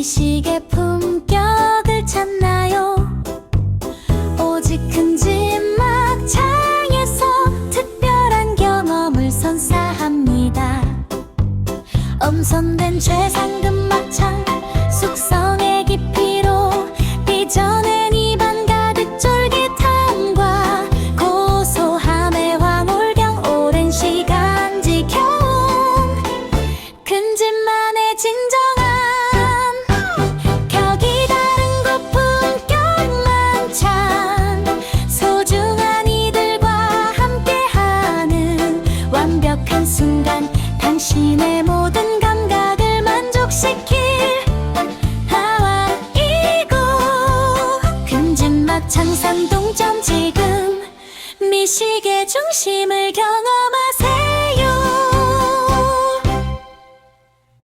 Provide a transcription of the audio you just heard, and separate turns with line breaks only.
미식의 품격을 찾나요? 오직 큰 집 막창에서 특별한 경험을 선사합니다. 엄선된 최상급 순간 당신의 모든 감각을 만족시킬 하와 이곳. 큰집 막창 삼동점 지금 미식의 중심을 경험하세요